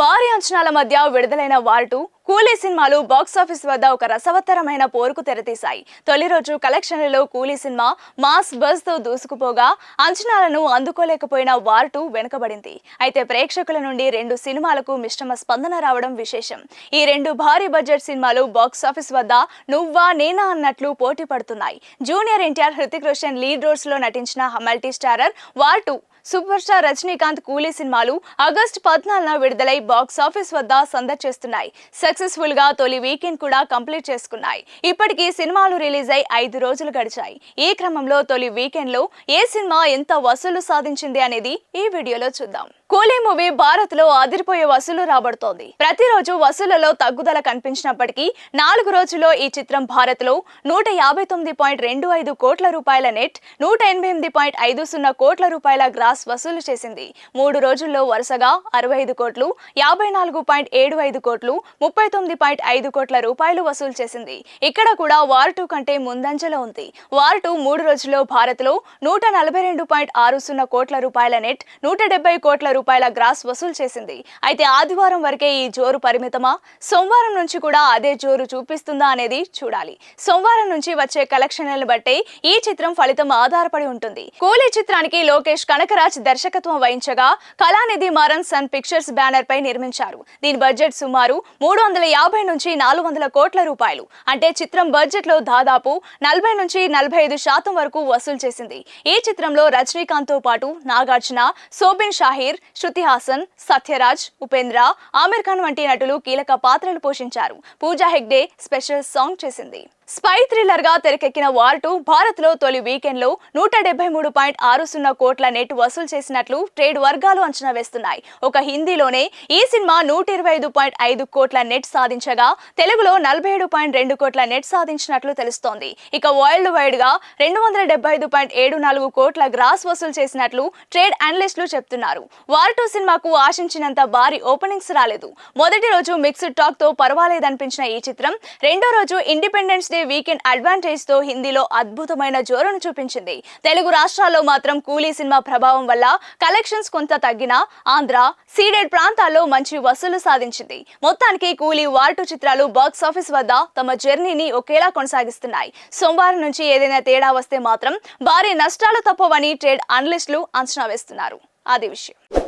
భారీ అంచనాల మధ్య విడుదలైన వాల్టు కూలీ సినిమాలు బాక్సాఫీస్ వద్ద ఒక రసవత్తరమైన పోరుకు తెరతీశాయి. తొలి రోజు కలెక్షన్లలో కూలీ సినిమా మాస్ బస్తో దూసుకుపోగా అంచనాలను అందుకోలేకపోయిన వార్టు వెనుకబడింది. అయితే ప్రేక్షకుల నుండి రెండు సినిమాలకు మిశ్రమ స్పందన రావడం విశేషం. ఈ రెండు భారీ బడ్జెట్ సినిమాలు బాక్సాఫీస్ వద్ద నువ్వా నేనా అన్నట్లు పోటీ పడుతున్నాయి. జూనియర్ ఎన్టీఆర్ హృతిక్ రోషన్ లీడ్ రోల్స్లో నటించిన multi starrer War two super star Rajinikanth Coolie సినిమాలు ఆగస్టు పద్నాలుగున విడుదలై బాక్స్ ఆఫీస్ వద్ద సందడి చేస్తున్నాయి. సక్సెస్ఫుల్గా తొలి వీకెండ్ కూడా కంప్లీట్ చేసుకున్నాయి. ఇప్పటికీ సినిమాలు రిలీజ్ అయి ఐదు రోజులు గడిచాయి. ఈ క్రమంలో తొలి వీకెండ్లో ఏ సినిమా ఎంత వసూలు సాధించింది అనేది ఈ వీడియోలో చూద్దాం. కూలీ మూవీ భారత్లో అదిరిపోయే వసూలు రాబడుతోంది. ప్రతిరోజు వసూళ్ళలో తగ్గుదల కనిపించినప్పటికీ నాలుగు రోజుల్లో ఈ చిత్రం భారత్లో నూట యాభై తొమ్మిది పాయింట్ రెండు ఐదు కోట్ల రూపాయల నెట్ నూట ఎనభై ఎనిమిది పాయింట్ ఐదు సున్నా కోట్ల రూపాయల గ్రాస్ వసూలు చేసింది. మూడు రోజుల్లో వరుసగా అరవై ఐదు కోట్లు యాభై నాలుగు పాయింట్ ఏడు ఐదు కోట్లు ముప్పై తొమ్మిది పాయింట్ ఐదు కోట్ల రూపాయలు వసూలు చేసింది. ఇక్కడ కూడా వార్ టూ కంటే ముందంజలో ఉంది. వార్ టూ మూడు రోజుల్లో భారత్లో నూట నలభై రెండు పాయింట్ ఆరు సున్నా కోట్ల రూపాయల నెట్ నూట డెబ్బై కోట్ల రూపాయల గ్రాస్ వసూలు చేసింది. అయితే ఆదివారం వరకే ఈ జోరు పరిమితమా? సోమవారం నుంచి కూడా అదే జోరు చూపిస్తుందా అనేది చూడాలి. సోమవారం నుంచి వచ్చే కలెక్షన్లను బట్టే ఈ చిత్రం ఫలితం ఆధారపడి ఉంటుంది. కూలీ చిత్రానికి లోకేష్ కనకరాజ్ దర్శకత్వం వహించగా Kalanithi Maran Sun Pictures banner పై నిర్మించారు. దీని బడ్జెట్ సుమారు మూడు వందల యాభై నుంచి నాలుగు వందల కోట్ల రూపాయలు. అంటే చిత్రం బడ్జెట్లో దాదాపు నలభై నుంచి నలభై ఐదు శాతం వరకు వసూలు చేసింది. ఈ చిత్రంలో రజనీకాంత్తో పాటు నాగార్జున సోబిన్ షాహీర్ శృతి హాసన్ సత్యరాజ్ ఉపేంద్ర ఆమిర్ ఖాన్ వంటి నటులు కీలక పాత్రలు పోషించారు. పూజా హెగ్డే స్పెషల్ సాంగ్ చేసింది. స్పై థ్రిల్లర్గా తెరకెక్కిన వార్ టూ భారత్లో తొలి వీకెండ్లో నూట డెబ్బై మూడు పాయింట్ ఆరు సున్నా కోట్ల నెట్ వసూలు చేసినట్లు ట్రేడ్ వర్గాలు అంచనా వేస్తున్నాయి. ఒక హిందీలోనే ఈ సినిమా నూట ఇరవై ఐదు పాయింట్ ఐదు కోట్ల నెట్ సాధించగా తెలుగులో నలభై ఏడు పాయింట్ రెండు కోట్ల నెట్ సాధించినట్లు తెలుస్తోంది. ఇక వరల్డ్ వైడ్గా రెండు వందల డెబ్బై ఐదు పాయింట్ ఏడు నాలుగు కోట్ల గ్రాస్ వసూలు చేసినట్లు ట్రేడ్ అనలిస్టులు చెప్తున్నారు. వార్ టూ సినిమాకు ఆశించినంత భారీ ఓపెనింగ్స్ రాలేదు. మొదటి రోజు మిక్స్డ్ టాక్తో పర్వాలేదనిపించిన ఈ చిత్రం రెండో రోజు ఇండిపెండెన్స్ డే వీకెండ్ అడ్వాంటేజ్తో హిందీలో అద్భుతమైన జోరును చూపించింది. తెలుగు రాష్ట్రాల్లో మాత్రం కూలీ సినిమా ప్రభావం వల్ల కలెక్షన్స్ కొంత తగ్గినా ఆంధ్ర సీడెడ్ ప్రాంతాల్లో మంచి వసూలు సాధించింది. మొత్తానికి కూలీ వాల్టు చిత్రాలు బాక్స్ ఆఫీస్ వద్ద తమ జర్నీని ఒకేలా కొనసాగిస్తున్నాయి. సోమవారం నుంచి ఏదైనా తేడా వస్తే మాత్రం భారీ నష్టాలు తప్పవని ట్రేడ్ అనలిస్టులు అంచనా వేస్తున్నారు. అది విషయం.